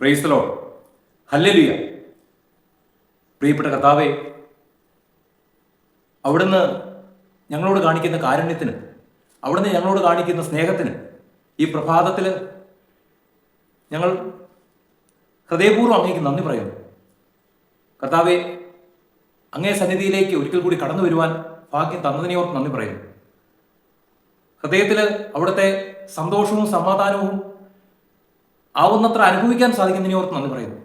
പ്രൈസ്തലോ ഹല്ലലിയ പ്രിയപ്പെട്ട കർത്താവെ അവിടുന്ന് ഞങ്ങളോട് കാണിക്കുന്ന കാരുണ്യത്തിന് അവിടുന്ന് ഞങ്ങളോട് കാണിക്കുന്ന സ്നേഹത്തിന് ഈ പ്രഭാതത്തിൽ ഞങ്ങൾ ഹൃദയപൂർവം അങ്ങേക്ക് നന്ദി പറയുന്നു. കർത്താവെ അങ്ങേ സന്നിധിയിലേക്ക് ഒരിക്കൽ കൂടി കടന്നു വരുവാൻ ഭാഗ്യം തന്നതിനെയോർത്ത് നന്ദി പറയുന്നു. ഹൃദയത്തിൽ അവിടുത്തെ സന്തോഷവും സമാധാനവും ആവുന്നത്ര അനുഭവിക്കാൻ സാധിക്കുന്നതിനെ ഓർത്ത് നന്ദി പറയുന്നു.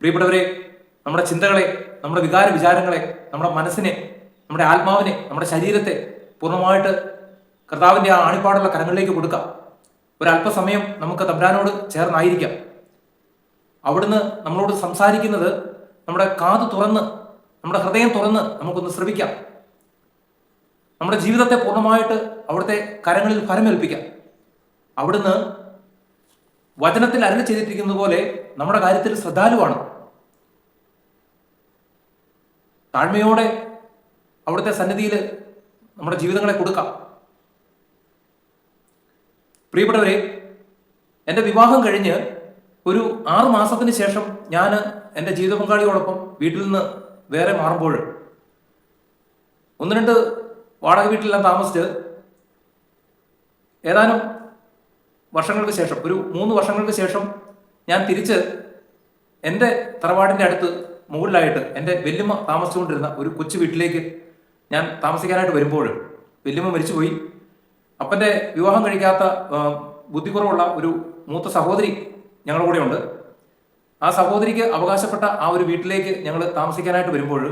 പ്രിയപ്പെട്ടവരെ നമ്മുടെ ചിന്തകളെ നമ്മുടെ വികാര വിചാരങ്ങളെ നമ്മുടെ മനസ്സിനെ നമ്മുടെ ആത്മാവിനെ നമ്മുടെ ശരീരത്തെ പൂർണമായിട്ട് കർത്താവിന്റെ ആ ആണിപ്പാടുള്ള കരങ്ങളിലേക്ക് കൊടുക്കാം. ഒരല്പസമയം നമുക്ക് തമ്പരാനോട് ചേർന്നായിരിക്കാം. അവിടുന്ന് നമ്മളോട് സംസാരിക്കുന്നത് നമ്മുടെ കാത് തുറന്ന് നമ്മുടെ ഹൃദയം തുറന്ന് നമുക്കൊന്ന് ശ്രമിക്കാം നമ്മുടെ ജീവിതത്തെ പൂർണമായിട്ട് അവിടുത്തെ കരങ്ങളിൽ ഫലമേൽപ്പിക്കാം അവിടുന്ന് വചനത്തിൽ അരുളി ചെയ്തിട്ടിരിക്കുന്നത് പോലെ നമ്മുടെ കാര്യത്തിൽ ശ്രദ്ധാലുവാണ്. താഴ്മയോടെ അവിടുത്തെ സന്നിധിയിൽ നമ്മുടെ ജീവിതങ്ങളെ കൊടുക്കാം. പ്രിയപ്പെട്ടവരെ എന്റെ വിവാഹം കഴിഞ്ഞ് ഒരു ആറു മാസത്തിന് ശേഷം ഞാൻ എന്റെ ജീവിത പങ്കാളിയോടൊപ്പം വീട്ടിൽ നിന്ന് വേറെ മാറുമ്പോൾ ഒന്ന് രണ്ട് വാടക വീട്ടിലെല്ലാം താമസിച്ച് ഏതാനും വർഷങ്ങൾക്ക് ശേഷം ഒരു മൂന്ന് വർഷങ്ങൾക്ക് ശേഷം ഞാൻ തിരിച്ച് എന്റെ തറവാടിന്റെ അടുത്ത് മുകളിലായിട്ട് എന്റെ വെല്ലുമ്മ താമസിച്ചുകൊണ്ടിരുന്ന ഒരു കൊച്ചു വീട്ടിലേക്ക് ഞാൻ താമസിക്കാനായിട്ട് വരുമ്പോൾ വെല്ലുമ്മ മരിച്ചുപോയി. അപ്പന്റെ വിവാഹം കഴിക്കാത്ത ബുദ്ധിക്കുറവുള്ള ഒരു മൂത്ത സഹോദരി ഞങ്ങളുടെ കൂടെ ഉണ്ട് ആ സഹോദരിക്ക് അവകാശപ്പെട്ട ആ ഒരു വീട്ടിലേക്ക് ഞങ്ങൾ താമസിക്കാനായിട്ട് വരുമ്പോൾ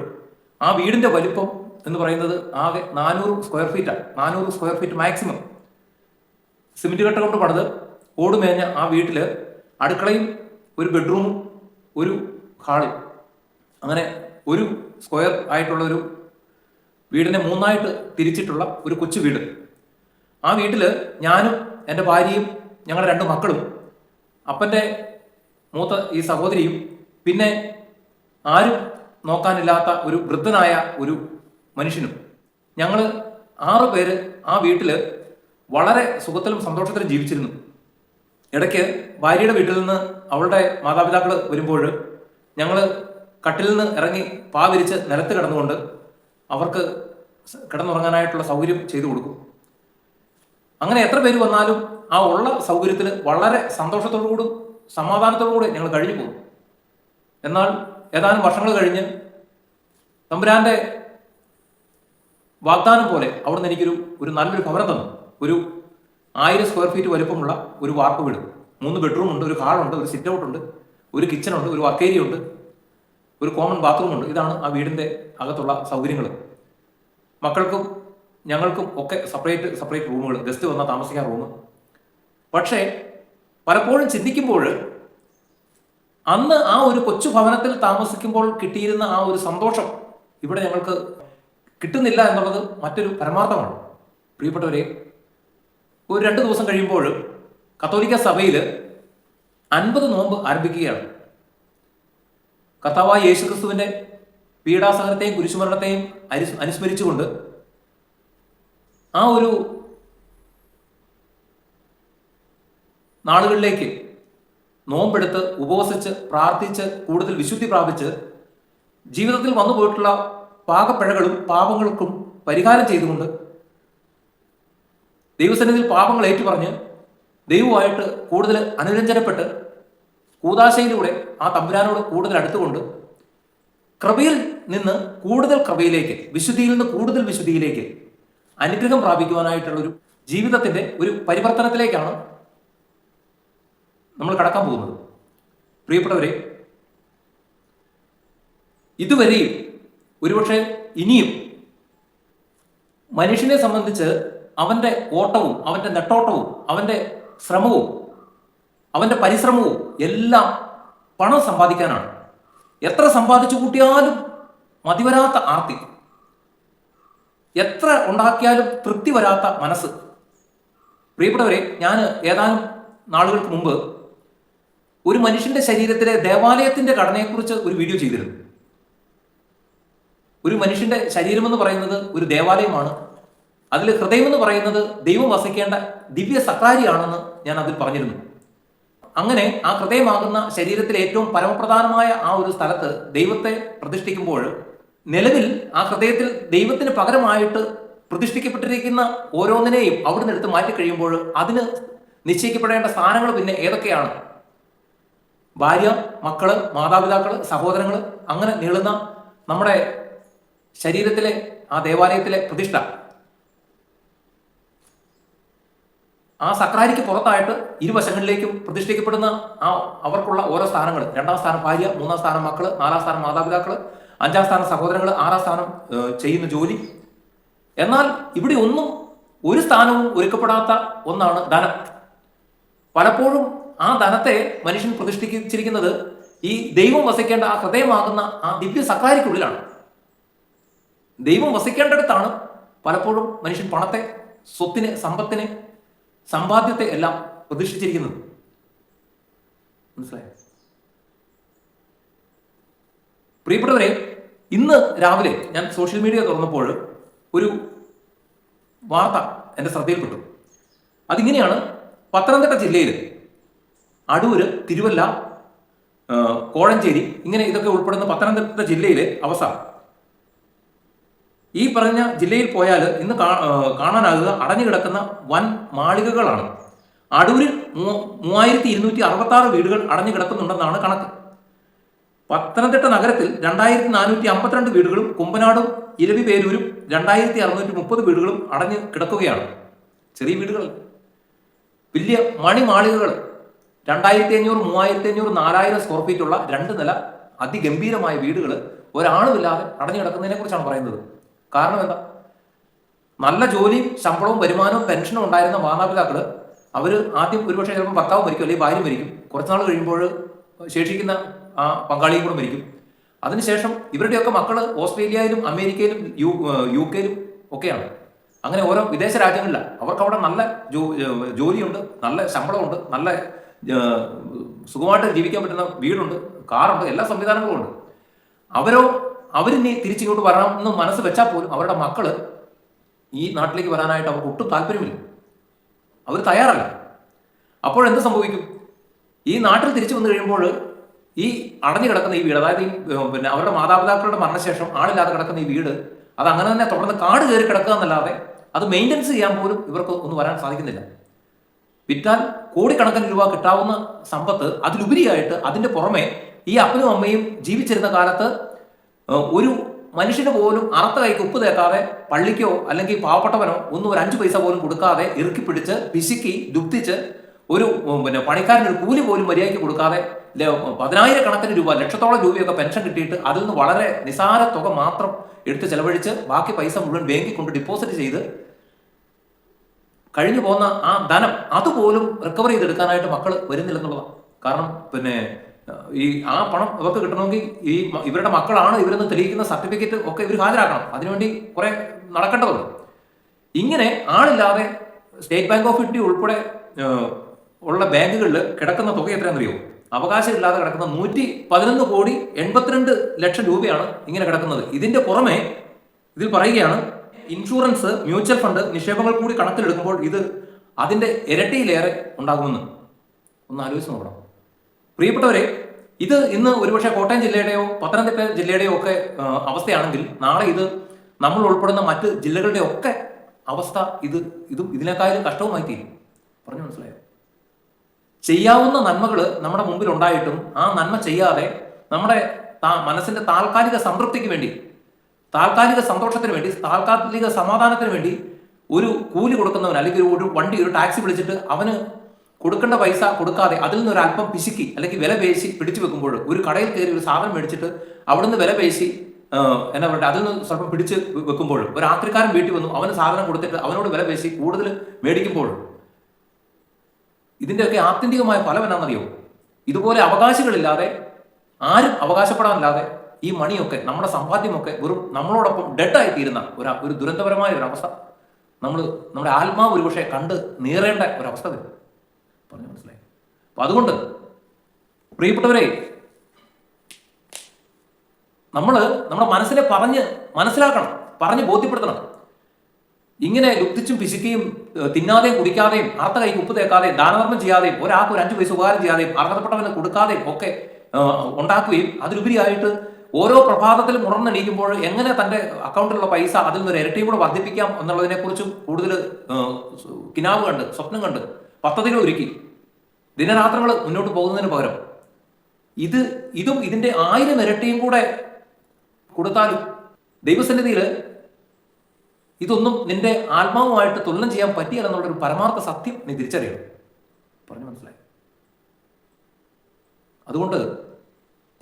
ആ വീടിന്റെ വലിപ്പം എന്ന് പറയുന്നത് ആകെ നാനൂറ് സ്ക്വയർ ഫീറ്റാണ് നാനൂറ് സ്ക്വയർ ഫീറ്റ് മാക്സിമം സിമെന്റ് കട്ട കൊണ്ട് പണിത് ഓടുമേഞ്ഞ ആ വീട്ടിൽ അടുക്കളയും ഒരു ബെഡ്റൂമും ഒരു ഹാളും അങ്ങനെ ഒരു സ്ക്വയർ ആയിട്ടുള്ള ഒരു വീടിനെ മൂന്നായിട്ട് തിരിച്ചിട്ടുള്ള ഒരു കൊച്ചു വീട്. ആ വീട്ടിൽ ഞാനും എന്റെ ഭാര്യയും ഞങ്ങളുടെ രണ്ട് മക്കളും അപ്പന്റെ മൂത്ത ഈ സഹോദരിയും പിന്നെ ആരും നോക്കാനില്ലാത്ത ഒരു വൃദ്ധനായ ഒരു മനുഷ്യനും. ഞങ്ങൾ ആറ് പേര് ആ വീട്ടിൽ വളരെ സുഖത്തിലും സന്തോഷത്തിലും ജീവിച്ചിരുന്നു. ഇടയ്ക്ക് ഭാര്യയുടെ വീട്ടിൽ നിന്ന് അവളുടെ മാതാപിതാക്കൾ വരുമ്പോൾ ഞങ്ങൾ കട്ടിൽ നിന്ന് ഇറങ്ങി പാ വിരിച്ച് നിലത്ത് കിടന്നുകൊണ്ട് അവർക്ക് കിടന്നുറങ്ങാനായിട്ടുള്ള സൗകര്യം ചെയ്തു കൊടുക്കും. അങ്ങനെ എത്ര പേര് വന്നാലും ആ ഉള്ള സൗകര്യത്തിൽ വളരെ സന്തോഷത്തോടു സമാധാനത്തോടുകൂടി സമാധാനത്തോടു കൂടി ഞങ്ങൾ കഴിഞ്ഞു പോകും. എന്നാൽ ഏതാനും വർഷങ്ങൾ കഴിഞ്ഞ് തമ്പുരാന്റെ വാഗ്ദാനം പോലെ അവിടുന്ന് എനിക്കൊരു ഒരു നല്ലൊരു ഭവനം തന്നു. ഒരു ആയിരം സ്ക്വയർ ഫീറ്റ് വലുപ്പമുള്ള ഒരു വാർപ്പ് വീട്. മൂന്ന് ബെഡ്റൂം ഉണ്ട് ഒരു ഹാളുണ്ട് ഒരു സിറ്റ് ഔട്ട് ഉണ്ട് ഒരു കിച്ചൺ ഉണ്ട് ഒരു വർക്ക് ഏരിയ ഉണ്ട് ഒരു കോമൺ ബാത്റൂം ഉണ്ട്. ഇതാണ് ആ വീടിന്റെ അകത്തുള്ള സൗകര്യങ്ങൾ മക്കൾക്കും ഞങ്ങൾക്കും ഒക്കെ സെപ്പറേറ്റ് സെപ്പറേറ്റ് റൂമുകൾ ഗസ്റ്റ് വന്നാൽ താമസിക്കാൻ റൂം പക്ഷേ പലപ്പോഴും ചിന്തിക്കുമ്പോൾ അന്ന് ആ ഒരു കൊച്ചു ഭവനത്തിൽ താമസിക്കുമ്പോൾ കിട്ടിയിരുന്ന ആ ഒരു സന്തോഷം ഇവിടെ ഞങ്ങൾക്ക് കിട്ടുന്നില്ല എന്നുള്ളത് മറ്റൊരു പരമാർത്ഥമാണ്. പ്രിയപ്പെട്ടവരെ ഒരു രണ്ട് ദിവസം കഴിയുമ്പോൾ കത്തോലിക്ക സഭയിൽ അൻപത് നോമ്പ് ആരംഭിക്കുകയാണ്. കർത്താവായ യേശുക്രിസ്തുവിന്റെ പീഡാസഹനത്തെയും കുരിശുമരണത്തെയും അനുസ് അനുസ്മരിച്ചുകൊണ്ട് ആ ഒരു നാളുകളിലേക്ക് നോമ്പെടുത്ത് ഉപവസിച്ച് പ്രാർത്ഥിച്ച് കൂടുതൽ വിശുദ്ധി പ്രാപിച്ച് ജീവിതത്തിൽ വന്നു പോയിട്ടുള്ള പാകപ്പിഴകളും പാപങ്ങൾക്കും പരിഹാരം ചെയ്തുകൊണ്ട് ദൈവസന്നിധിയിൽ പാപങ്ങൾ ഏറ്റുപറഞ്ഞ് ദൈവമായിട്ട് കൂടുതൽ അനുരഞ്ജനപ്പെട്ട് കൂതാശയിലൂടെ ആ തമ്പുരാനോട് കൂടുതൽ അടുത്തുകൊണ്ട് കൃപയിൽ നിന്ന് കൂടുതൽ കൃപയിലേക്ക് വിശുദ്ധിയിൽ നിന്ന് കൂടുതൽ വിശുദ്ധിയിലേക്ക് അനുഗ്രഹം പ്രാപിക്കുവാനായിട്ടുള്ള ഒരു ജീവിതത്തിന്റെ ഒരു പരിവർത്തനത്തിലേക്കാണ് നമ്മൾ കടക്കാൻ പോകുന്നത്. പ്രിയപ്പെട്ടവരെ ഇതുവരെയും ഒരുപക്ഷെ ഇനിയും മനുഷ്യനെ സംബന്ധിച്ച് അവന്റെ ഓട്ടവും അവന്റെ നെട്ടോട്ടവും അവന്റെ ശ്രമവും അവന്റെ പരിശ്രമവും എല്ലാം പണം സമ്പാദിക്കാനാണ്. എത്ര സമ്പാദിച്ചു കൂട്ടിയാലും മതിവരാത്ത ആർത്തി. എത്ര ഉണ്ടാക്കിയാലും തൃപ്തി വരാത്ത മനസ്സ്. പ്രിയപ്പെട്ടവരെ ഞാൻ ഏതാനും നാളുകൾക്ക് മുമ്പ് ഒരു മനുഷ്യന്റെ ശരീരത്തിലെ ദേവാലയത്തിന്റെ ഘടനയെക്കുറിച്ച് ഒരു വീഡിയോ ചെയ്തിരുന്നു. ഒരു മനുഷ്യന്റെ ശരീരം എന്ന് പറയുന്നത് ഒരു ദേവാലയമാണ്. അതിൽ ഹൃദയം എന്ന് പറയുന്നത് ദൈവം വസിക്കേണ്ട ദിവ്യ സക്രാരിയാണെന്ന് ഞാൻ അതിൽ പറഞ്ഞിരുന്നു. അങ്ങനെ ആ ഹൃദയമാകുന്ന ശരീരത്തിലെ ഏറ്റവും പരമപ്രധാനമായ ആ ഒരു സ്ഥലത്ത് ദൈവത്തെ പ്രതിഷ്ഠിക്കുമ്പോൾ നിലവിൽ ആ ഹൃദയത്തിൽ ദൈവത്തിന് പകരമായിട്ട് പ്രതിഷ്ഠിക്കപ്പെട്ടിരിക്കുന്ന ഓരോന്നിനെയും അവിടുന്ന് എടുത്ത് മാറ്റി കഴിയുമ്പോൾ അതിന് നിശ്ചയിക്കപ്പെടേണ്ട സ്ഥാനങ്ങൾ പിന്നെ ഏതൊക്കെയാണ്? ഭാര്യ മക്കൾ മാതാപിതാക്കൾ സഹോദരങ്ങൾ അങ്ങനെ നീളുന്ന നമ്മുടെ ശരീരത്തിലെ ആ ദേവാലയത്തിലെ പ്രതിഷ്ഠ. ആ സക്രാരിക്ക് പുറത്തായിട്ട് ഇരുവശങ്ങളിലേക്കും പ്രതിഷ്ഠിക്കപ്പെടുന്ന ആ അവർക്കുള്ള ഓരോ സ്ഥാനങ്ങൾ. രണ്ടാം സ്ഥാനം ഭാര്യ മൂന്നാം സ്ഥാനം മക്കൾ നാലാം സ്ഥാനം മാതാപിതാക്കൾ അഞ്ചാം സ്ഥാനം സഹോദരങ്ങൾ ആറാം സ്ഥാനം ചെയ്യുന്ന ജോലി. എന്നാൽ ഇവിടെ ഒന്നും ഒരു സ്ഥാനവും ഒരുക്കപ്പെടാത്ത ഒന്നാണ് ധനം. പലപ്പോഴും ആ ധനത്തെ മനുഷ്യൻ പ്രതിഷ്ഠിച്ചിരിക്കുന്നത് ഈ ദൈവം വസിക്കേണ്ട ആ ഹൃദയമാകുന്ന ആ ദിവ്യ സക്രാരിക്കുള്ളിലാണ്. ദൈവം വസിക്കേണ്ടടുത്താണ് പലപ്പോഴും മനുഷ്യൻ പണത്തെ സ്വത്തിനെ സമ്പത്തിനെ സമ്പാദ്യത്തെ എല്ലാം പ്രതീക്ഷിച്ചിരിക്കുന്നത്. മനസ്സിലായോ? പ്രിയപ്പെട്ടവരെ ഇന്ന് രാവിലെ ഞാൻ സോഷ്യൽ മീഡിയ തുറന്നപ്പോൾ ഒരു വാർത്ത എന്റെ ശ്രദ്ധയിൽപ്പെട്ടു. അതിങ്ങനെയാണ് പത്തനംതിട്ട ജില്ലയിൽ അടൂര് തിരുവല്ല കോഴഞ്ചേരി ഇങ്ങനെ ഇതൊക്കെ ഉൾപ്പെടുന്ന പത്തനംതിട്ട ജില്ലയിലെ അവസ്ഥ. ഈ പറഞ്ഞ ജില്ലയിൽ പോയാൽ ഇന്ന് കാണാനാകുക അടഞ്ഞു കിടക്കുന്ന വൻ മാളികകളാണ്. അടൂരിൽ മൂവായിരത്തി ഇരുന്നൂറ്റി അറുപത്തി ആറ് വീടുകൾ അടഞ്ഞു കിടക്കുന്നുണ്ടെന്നാണ് കണക്ക്. പത്തനംതിട്ട നഗരത്തിൽ രണ്ടായിരത്തി നാനൂറ്റി അമ്പത്തിരണ്ട് വീടുകളും കുമ്പനാടും ഇരവി പേരൂരും രണ്ടായിരത്തി അറുന്നൂറ്റി മുപ്പത് വീടുകളും അടഞ്ഞു കിടക്കുകയാണ്. ചെറിയ വീടുകൾ. വലിയ മണിമാളികകൾ. രണ്ടായിരത്തി അഞ്ഞൂറ് മൂവായിരത്തി അഞ്ഞൂറ് നാലായിരം സ്ക്വയർ ഫീറ്റ് ഉള്ള രണ്ട് നില അതിഗംഭീരമായ വീടുകൾ ഒരാളുമില്ലാതെ അടഞ്ഞു കിടക്കുന്നതിനെ കുറിച്ചാണ് പറയുന്നത്. കാരണം എന്താ? നല്ല ജോലിയും ശമ്പളവും വരുമാനവും പെൻഷനും ഉണ്ടായിരുന്ന മാതാപിതാക്കൾ അവർ ആദ്യം ഒരുപക്ഷെ ചിലപ്പോൾ ഭർത്താവ് മരിക്കും അല്ലെങ്കിൽ ഭാര്യ മരിക്കും. കുറച്ചുനാൾ കഴിയുമ്പോൾ ശേഷിക്കുന്ന ആ പങ്കാളിയും കൂടെ മരിക്കും. അതിനുശേഷം ഇവരുടെയൊക്കെ മക്കൾ ഓസ്ട്രേലിയയിലും അമേരിക്കയിലും യു യു കെയിലും ഒക്കെയാണ്. അങ്ങനെ ഓരോ വിദേശ രാജ്യങ്ങളിലാണ് അവർക്ക് അവിടെ നല്ല ജോലിയുണ്ട് നല്ല ശമ്പളമുണ്ട് നല്ല സുഖമായിട്ട് ജീവിക്കാൻ പറ്റുന്ന വീടുണ്ട് കാറുണ്ട് എല്ലാ സംവിധാനങ്ങളും ഉണ്ട്. അവരോ അവരിനി തിരിച്ചിങ്ങോട്ട് വരണം എന്ന് മനസ്സ് വെച്ചാൽ പോലും അവരുടെ മക്കൾ ഈ നാട്ടിലേക്ക് വരാനായിട്ട് അവർക്ക് ഒട്ടും താല്പര്യമില്ല. അവർ തയ്യാറല്ല. അപ്പോഴെന്ത് സംഭവിക്കും? ഈ നാട്ടിൽ തിരിച്ചു വന്നു കഴിയുമ്പോൾ ഈ അടഞ്ഞു കിടക്കുന്ന ഈ വീട് അതായത് ഈ പിന്നെ അവരുടെ മാതാപിതാക്കളുടെ മരണശേഷം ആളില്ലാതെ കിടക്കുന്ന ഈ വീട് അത് അങ്ങനെ തന്നെ തുടർന്ന് കാട് കയറി കിടക്കുക എന്നല്ലാതെ അത് മെയിന്റനൻസ് ചെയ്യാൻ പോലും ഇവർക്ക് ഒന്നും വരാൻ സാധിക്കുന്നില്ല. വിറ്റാൽ കോടിക്കണക്കിന് രൂപ കിട്ടാവുന്ന സമ്പത്ത് അതിലുപരിയായിട്ട് അതിന്റെ പുറമെ ഈ അപ്പനും അമ്മയും ജീവിച്ചിരുന്ന കാലത്ത് ഒരു മനുഷ്യന് പോലും അറുത്ത കൈക്ക് ഉപ്പ് തേക്കാതെ പള്ളിക്കോ അല്ലെങ്കിൽ പാവപ്പെട്ടവനോ ഒന്നും ഒരു അഞ്ച് പൈസ പോലും കൊടുക്കാതെ ഇറുക്കി പിടിച്ച് പിശുക്കി ദുഃഖിച്ച് ഒരു പിന്നെ പണിക്കാരന് ഒരു കൂലി പോലും മര്യാദയ്ക്ക് കൊടുക്കാതെ പതിനായിരക്കണക്കിന് രൂപ ലക്ഷത്തോളം രൂപയൊക്കെ പെൻഷൻ കിട്ടിയിട്ട് അതിൽ നിന്ന് വളരെ നിസാര തുക മാത്രം എടുത്ത് ചെലവഴിച്ച് ബാക്കി പൈസ മുഴുവൻ ബാങ്കിൽ കൊണ്ട് ഡിപ്പോസിറ്റ് ചെയ്ത് കഴിഞ്ഞു പോകുന്ന ആ ധനം അതുപോലും റിക്കവർ ചെയ്തെടുക്കാനായിട്ട് മക്കൾ വരുന്നില്ലെന്നുള്ളതാണ്. കാരണം പിന്നെ ഈ ആ പണം ഇവർക്ക് കിട്ടണമെങ്കിൽ ഈ ഇവരുടെ മക്കളാണ് ഇവരെന്ന് തെളിയിക്കുന്ന സർട്ടിഫിക്കറ്റ് ഒക്കെ ഇവർ ഹാജരാക്കണം. അതിനുവേണ്ടി കുറെ നടക്കേണ്ടതുണ്ട്. ഇങ്ങനെ ആളില്ലാതെ സ്റ്റേറ്റ് ബാങ്ക് ഓഫ് ഇന്ത്യ ഉൾപ്പെടെ ഉള്ള ബാങ്കുകളിൽ കിടക്കുന്ന തുക എത്രയാണെന്നറിയോ? അവകാശമില്ലാതെ കിടക്കുന്ന നൂറ്റി പതിനൊന്ന് കോടി എൺപത്തിരണ്ട് ലക്ഷം രൂപയാണ് ഇങ്ങനെ കിടക്കുന്നത്. ഇതിന്റെ പുറമെ ഇതിൽ പറയുകയാണ് ഇൻഷുറൻസ് മ്യൂച്വൽ ഫണ്ട് നിക്ഷേപങ്ങൾ കൂടി കണക്കിലെടുക്കുമ്പോൾ ഇത് അതിന്റെ ഇരട്ടിയിലേറെ ഉണ്ടാകുമെന്ന്. ഒന്ന് ആലോചിച്ച് നോക്കണം. പ്രിയപ്പെട്ടവരെ ഇത് ഇന്ന് ഒരുപക്ഷെ കോട്ടയം ജില്ലയുടെയോ പത്തനംതിട്ട ജില്ലയുടെയോ ഒക്കെ അവസ്ഥയാണെങ്കിൽ നാളെ ഇത് നമ്മൾ ഉൾപ്പെടുന്ന മറ്റ് ജില്ലകളുടെ ഒക്കെ അവസ്ഥ ഇത് ഇതും ഇതിനേക്കാളും കഷ്ടവുമായി തീരും. പറഞ്ഞു മനസ്സിലായോ? ചെയ്യാവുന്ന നന്മകൾ നമ്മുടെ മുമ്പിൽ ഉണ്ടായിട്ടും ആ നന്മ ചെയ്യാതെ നമ്മുടെ മനസ്സിന്റെ താൽക്കാലിക സംതൃപ്തിക്ക് വേണ്ടി താൽക്കാലിക സന്തോഷത്തിന് വേണ്ടി താൽക്കാലിക സമാധാനത്തിന് വേണ്ടി ഒരു കൂലി കൊടുക്കുന്നവൻ അല്ലെങ്കിൽ ഒരു വണ്ടി ഒരു ടാക്സി വിളിച്ചിട്ട് അവന് കൊടുക്കേണ്ട പൈസ കൊടുക്കാതെ അതിൽ നിന്ന് ഒരു അല്പം പിശുക്കി അല്ലെങ്കിൽ വില പേശി പിടിച്ചു വെക്കുമ്പോൾ ഒരു കടയിൽ കയറി ഒരു സാധനം മേടിച്ചിട്ട് അവിടുന്ന് വില പേശി എന്നാ പറയുക അതിൽ നിന്ന് സ്വല്പം പിടിച്ച് വെക്കുമ്പോൾ ഒരു രാത്രിക്കാരൻ വീട്ടിൽ വന്നു അവന് സാധനം കൊടുത്തിട്ട് അവനോട് വില പേശി കൂടുതൽ മേടിക്കുമ്പോൾ. ഇതിന്റെയൊക്കെ ആത്യന്തികമായ ഫലം എന്നാണെന്നറിയോ? ഇതുപോലെ അവകാശികളില്ലാതെ ആരും അവകാശപ്പെടാനില്ലാതെ ഈ മണിയൊക്കെ നമ്മുടെ സമ്പാദ്യമൊക്കെ വെറും നമ്മളോടൊപ്പം ഡെഡായി തീരുന്ന ഒരു ഒരു ദുരന്തപരമായ ഒരു അവസ്ഥ. നമ്മൾ നമ്മുടെ ആത്മാവ് ഒരുപക്ഷെ കണ്ട് നീറേണ്ട ഒരവസ്ഥ വരും. പറഞ്ഞു മനസ്സിലായി? അപ്പൊ അതുകൊണ്ട് പ്രിയപ്പെട്ടവരെ നമ്മൾ നമ്മുടെ മനസ്സിനെ പറഞ്ഞ് മനസ്സിലാക്കണം പറഞ്ഞ് ബോധ്യപ്പെടുത്തണം. ഇങ്ങനെ ലുപ്തിച്ചും പിശുക്കുകയും തിന്നാതെയും കുടിക്കാതെയും അർത്ഥ കൈക്ക് ഉപ്പ് തേക്കാതെയും ദാനധർമ്മം ചെയ്യാതെയും ഒരാൾക്ക് ഒരു അഞ്ച് പൈസ ഉപകാരം ചെയ്യാതെയും അർഹതപ്പെട്ടവന് കൊടുക്കാതെയും ഒക്കെ ഉണ്ടാക്കുകയും അതിലുപരിയായിട്ട് ഓരോ പ്രഭാതത്തിലും ഉണർന്നെണീക്കുമ്പോൾ എങ്ങനെ തന്റെ അക്കൗണ്ടിലുള്ള പൈസ അതിൽ നിന്ന് ഒരു ഇരട്ടിയും കൂടെ വർദ്ധിപ്പിക്കാം എന്നുള്ളതിനെക്കുറിച്ചും കൂടുതൽ കിനാവ് കണ്ട് സ്വപ്നം കണ്ട് പദ്ധതികൾ ഒരുക്കി ദിനരാത്രങ്ങൾ മുന്നോട്ട് പോകുന്നതിന് പകരം ഇത് ഇതും ഇതിന്റെ ആയിരം ഇരട്ടിയും കൂടെ കൊടുത്താലും ദൈവസന്നിധിയിൽ ഇതൊന്നും നിന്റെ ആത്മാവുമായിട്ട് തുലനം ചെയ്യാൻ പറ്റിയല്ല എന്നുള്ളൊരു പരമാർത്ഥ സത്യം നീ തിരിച്ചറിയണം. പറഞ്ഞു മനസ്സിലായി? അതുകൊണ്ട്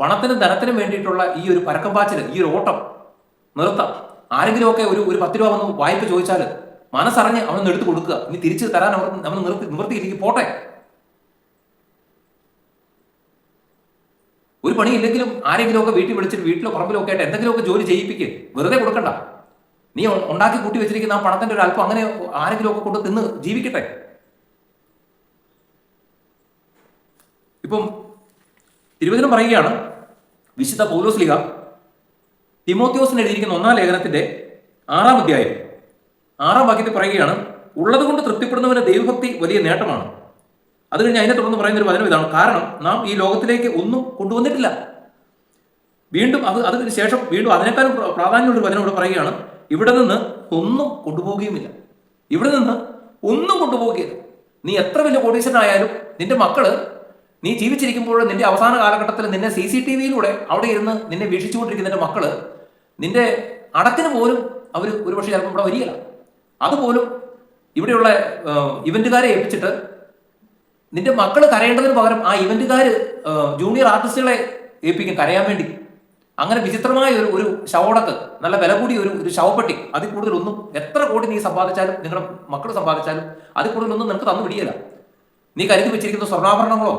പണത്തിനും ധനത്തിനും വേണ്ടിയിട്ടുള്ള ഈ ഒരു പരക്കം പാച്ചിൽ ഈ ഒരു ഓട്ടം നിർത്താം. ആരെങ്കിലുമൊക്കെ ഒരു ഒരു പത്ത് രൂപ വന്ന് വായ്പ ചോദിച്ചാൽ മനസ്സറിഞ്ഞ് അവനൊന്ന് എടുത്തു കൊടുക്കുക. ഇനി തിരിച്ചു തരാൻ അവർ അവൻ നിർത്തി നിവർത്തിയില്ലെങ്കിൽ പോട്ടെ. ഒരു പണിയില്ലെങ്കിലും ആരെങ്കിലുമൊക്കെ വീട്ടിൽ വിളിച്ചിട്ട് വീട്ടിലോ പറമ്പിലോ ഒക്കെ ആയിട്ട് എന്തെങ്കിലുമൊക്കെ ജോലി ചെയ്യിപ്പിക്കുക വെറുതെ കൊടുക്കണ്ട. നീ ഉണ്ടാക്കി കൂട്ടി വെച്ചിരിക്കുന്ന ആ പണത്തിന്റെ ഒരു അല്പം അങ്ങനെ ആരെങ്കിലും ഒക്കെ കൊണ്ട് തിന്ന് ജീവിക്കട്ടെ. ഇപ്പം തിരുവചനം പറയുകയാണ് വിശുദ്ധ പൗലോസ് ലിഗ തിമോത്യോസിന് എഴുതിയിരിക്കുന്ന ഒന്നാം ലേഖനത്തിന്റെ ആറാം അധ്യായം. ആറാം വാക്യത്തിൽ പറയുകയാണ് ഉള്ളത് കൊണ്ട് തൃപ്തിപ്പെടുന്നവന് ദൈവഭക്തി വലിയ നേട്ടമാണ്. അത് കഴിഞ്ഞ് അതിനെ തുടർന്ന് പറയുന്ന ഒരു വചനം ഇതാണ്. കാരണം നാം ഈ ലോകത്തിലേക്ക് ഒന്നും കൊണ്ടുവന്നിട്ടില്ല. വീണ്ടും അത് അതിന് ശേഷം വീണ്ടും അതിനേക്കാളും പ്രാധാന്യമുള്ള വചനം ഇവിടെ പറയുകയാണ് ഇവിടെ നിന്ന് ഒന്നും കൊണ്ടുപോവുകയുമില്ല. ഇവിടെ നിന്ന് ഒന്നും കൊണ്ടുപോവുകയില്ല. നീ എത്ര വലിയ കോടീശ്വരനായാലും നിന്റെ മക്കൾ നീ ജീവിച്ചിരിക്കുമ്പോൾ നിന്റെ അവസാന കാലഘട്ടത്തിൽ നിന്നെ സി സി ടി വിയിലൂടെ അവിടെ ഇരുന്ന് നിന്നെ വീക്ഷിച്ചുകൊണ്ടിരിക്കുന്ന നിന്റെ മക്കൾ നിന്റെ അടക്കിന് പോലും അവർ ഒരുപക്ഷെ ചിലപ്പോൾ ഇവിടെ വരികയില്ല. അതുപോലും ഇവിടെയുള്ള ഇവന്റുകാരെ ഏൽപ്പിച്ചിട്ട് നിന്റെ മക്കൾ കരയേണ്ടതിന് പകരം ആ ഇവന്റുകാർ ജൂനിയർ ആർട്ടിസ്റ്റുകളെ ഏൽപ്പിക്കും കരയാൻ വേണ്ടി. അങ്ങനെ വിചിത്രമായ ഒരു ഒരു ശവടക്ക് നല്ല വില കൂടിയ ഒരു ഒരു ശവപ്പെട്ടി അതിൽ കൂടുതലൊന്നും എത്ര കോടി നീ സമ്പാദിച്ചാലും നിങ്ങളുടെ മക്കൾ സമ്പാദിച്ചാലും അതിൽ കൂടുതലൊന്നും നിനക്ക് തന്നു പിടിയല്ല നീ കരുതി വെച്ചിരിക്കുന്ന സ്വർണാഭരണങ്ങളോ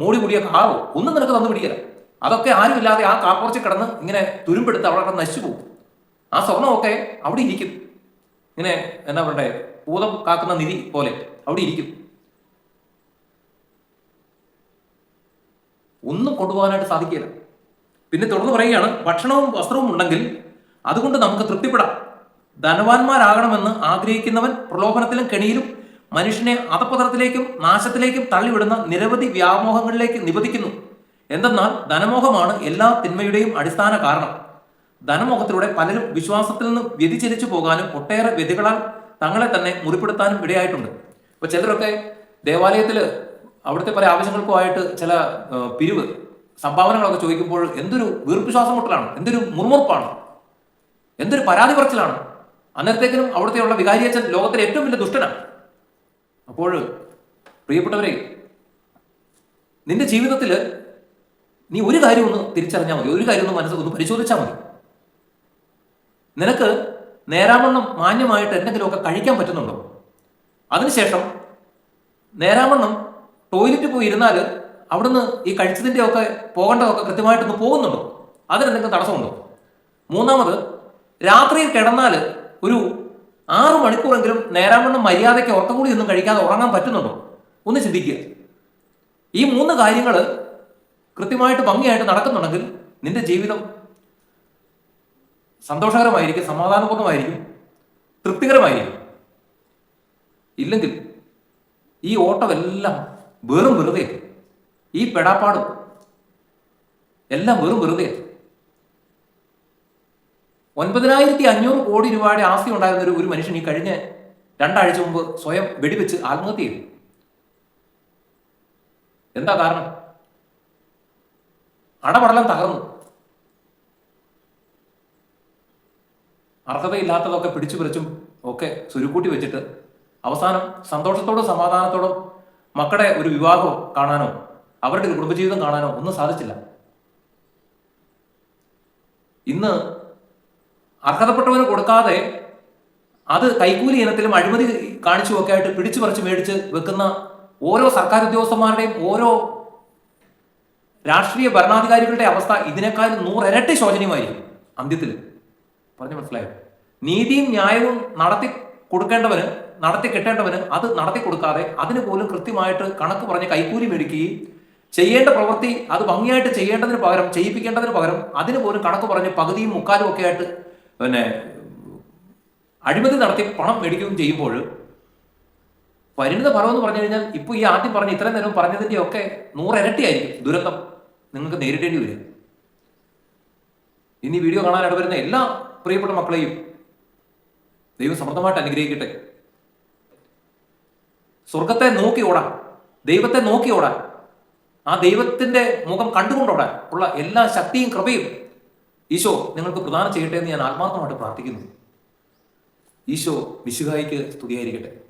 മൂടി കൂടിയ കാറോ ഒന്നും നിനക്ക് തന്നു പിടിയല്ല അതൊക്കെ ആരുമില്ലാതെ ആ കാപ്പുറച്ച് കിടന്ന് ഇങ്ങനെ തുരുമ്പെടുത്ത് അവിടെ നശിച്ചു പോകും. ആ സ്വർണമൊക്കെ അവിടെ ഇരിക്കും. ഇങ്ങനെ എന്നാ പറയട്ടെ ഭൂതം കാക്കുന്ന നിധി പോലെ അവിടെ ഇരിക്കും. ഒന്നും കൊണ്ടുപോകാനായിട്ട് സാധിക്കില്ല പിന്നെ തുടർന്ന് പറയുകയാണ് ഭക്ഷണവും വസ്ത്രവും ഉണ്ടെങ്കിൽ അതുകൊണ്ട് നമുക്ക് തൃപ്തിപ്പെടാം. ധനവാന്മാരാകണമെന്ന് ആഗ്രഹിക്കുന്നവൻ പ്രലോഭനത്തിലും കെണിയിലും മനുഷ്യനെ അധപതനത്തിലേക്കും നാശത്തിലേക്കും തള്ളിവിടുന്ന നിരവധി വ്യാമോഹങ്ങളിലേക്ക് നിബന്ധിക്കുന്നു എന്തെന്നാൽ ധനമോഹമാണ് എല്ലാ തിന്മയുടെയും അടിസ്ഥാന കാരണം. ധനമോഹത്തിലൂടെ പലരും വിശ്വാസത്തിൽ നിന്ന് വ്യതിചലിച്ചു പോകാനും ഒട്ടേറെ വ്യതികളാൽ തങ്ങളെ തന്നെ മുറിപ്പെടുത്താനും ഇടയായിട്ടുണ്ട്. ഇപ്പൊ ചിലരൊക്കെ ദേവാലയത്തിൽ അവിടുത്തെ പല ആവശ്യങ്ങൾക്കുമായിട്ട് ചില പിരിവ് സംഭാവനകളൊക്കെ ചോദിക്കുമ്പോൾ എന്തൊരു വീർപ്പിശ്വാസം മുട്ടലാണ് എന്തൊരു മുറുമുറുപ്പാണ് എന്തൊരു പരാതി പറച്ചിലാണ്. അന്നേരത്തേക്കിനും അവിടുത്തെയുള്ള വികാരിയച്ഛൻ ലോകത്തിലെ ഏറ്റവും വലിയ ദുഷ്ടനാണ്. അപ്പോൾ പ്രിയപ്പെട്ടവരെ നിന്റെ ജീവിതത്തിൽ നീ ഒരു കാര്യം ഒന്ന് തിരിച്ചറിഞ്ഞാൽ മതി ഒരു കാര്യം ഒന്ന് മനസ്സിൽ ഒന്ന് പരിശോധിച്ചാൽ മതി. നിനക്ക് നേരാവണ്ണം മാന്യമായിട്ട് എന്തെങ്കിലുമൊക്കെ കഴിക്കാൻ പറ്റുന്നുണ്ടോ? അതിനുശേഷം നേരാവണ്ണം ടോയ്ലറ്റിൽ പോയി ഇരുന്നാൽ അവിടുന്ന് ഈ കഴിച്ചതിന്റെ ഒക്കെ പോകേണ്ടതൊക്കെ കൃത്യമായിട്ടൊന്ന് പോകുന്നുണ്ടോ? അതിനെന്തെങ്കിലും തടസ്സമുണ്ടോ? മൂന്നാമത് രാത്രിയിൽ കിടന്നാൽ ഒരു ആറു മണിക്കൂറെങ്കിലും നേരാവണ്ണം മര്യാദയ്ക്ക് ഉറക്കം കൂടി ഒന്നും കഴിക്കാതെ ഉറങ്ങാൻ പറ്റുന്നുണ്ടോ? ഒന്ന് ചിന്തിക്കുക. ഈ മൂന്ന് കാര്യങ്ങൾ കൃത്യമായിട്ട് ഭംഗിയായിട്ട് നടക്കുന്നുണ്ടെങ്കിൽ നിന്റെ ജീവിതം സന്തോഷകരമായിരിക്കും സമാധാനപൂർണമായിരിക്കും തൃപ്തികരമായിരിക്കും. ഇല്ലെങ്കിൽ ഈ ഓട്ടമെല്ലാം വെറും വെറുതെ ഈ പെടാപ്പാടും എല്ലാം വെറും വെറുതെ ഒൻപതിനായിരത്തി അഞ്ഞൂറ് കോടി രൂപയുടെ ആസ്തി ഉണ്ടായിരുന്ന ഒരു ഒരു മനുഷ്യൻ ഈ കഴിഞ്ഞ രണ്ടാഴ്ച മുമ്പ് സ്വയം വെടിവെച്ച് ആത്മഹത്യ ചെയ്തു. എന്താ കാരണം? അടപടലം തകർന്നു. അർഹതയില്ലാത്തതൊക്കെ പിടിച്ചു പറിച്ചും ഒക്കെ ചുരുക്കൂട്ടി വെച്ചിട്ട് അവസാനം സന്തോഷത്തോടും സമാധാനത്തോടും മക്കളുടെ ഒരു വിവാഹമോ കാണാനോ അവരുടെ കുടുംബജീവിതം കാണാനോ ഒന്നും സാധിച്ചില്ല. ഇന്ന് അർഹതപ്പെട്ടവന് കൊടുക്കാതെ അത് കൈക്കൂലി ഇനത്തിലും അഴിമതി കാണിച്ചു ഒക്കെ ആയിട്ട് പിടിച്ചു പറിച്ച് മേടിച്ച് വെക്കുന്ന ഓരോ സർക്കാർ ഉദ്യോഗസ്ഥന്മാരുടെയും ഓരോ രാഷ്ട്രീയ ഭരണാധികാരികളുടെ അവസ്ഥ ഇതിനേക്കാൾ നൂറിരട്ടി ശോചനീയമായിരിക്കും അന്ത്യത്തിൽ പറഞ്ഞു മനസ്സിലായോ? നീതിയും ന്യായവും നടത്തി കൊടുക്കേണ്ടവന് നടത്തി കിട്ടേണ്ടവന് അത് നടത്തി കൊടുക്കാതെ അതിന് പോലും കൃത്യമായിട്ട് കണക്ക് പറഞ്ഞ് കൈക്കൂലി മേടിക്കുകയും ചെയ്യേണ്ട പ്രവൃത്തി അത് ഭംഗിയായിട്ട് ചെയ്യേണ്ടതിന് പകരം ചെയ്യിപ്പിക്കേണ്ടതിന് പകരം അതിന് പോലും കണക്ക് പറഞ്ഞ് പകുതിയും മുക്കാലും ഒക്കെ ആയിട്ട് പിന്നെ അഴിമതി നടത്തി പണം മേടിക്കുകയും ചെയ്യുമ്പോൾ പരിണിത ഫലം എന്ന് പറഞ്ഞു കഴിഞ്ഞാൽ ഇപ്പോൾ ഈ ആദ്യം പറഞ്ഞ ഇത്രയും നേരം പറഞ്ഞതിന്റെ ഒക്കെ നൂറിരട്ടിയായിരിക്കും ദുരന്തം നിങ്ങൾക്ക് നേരിടേണ്ടി വരും ഇനി വീഡിയോ കാണാൻ ഇടവരുന്ന എല്ലാ പ്രിയപ്പെട്ട മക്കളെയും ദൈവം സമൃദ്ധമായിട്ട് അനുഗ്രഹിക്കട്ടെ. സ്വർഗത്തെ നോക്കി ഓടാൻ ദൈവത്തെ നോക്കി ഓടാൻ ആ ദൈവത്തിന്റെ മുഖം കണ്ടുകൊണ്ടോടാൻ ഉള്ള എല്ലാ ശക്തിയും കൃപയും ഈശോ നിങ്ങൾക്ക് പ്രദാനം ചെയ്യട്ടെ എന്ന് ഞാൻ ആത്മാർത്ഥമായിട്ട് പ്രാർത്ഥിക്കുന്നു. ഈശോ വിശുഖായിക്ക് സ്തുതിയായിരിക്കട്ടെ.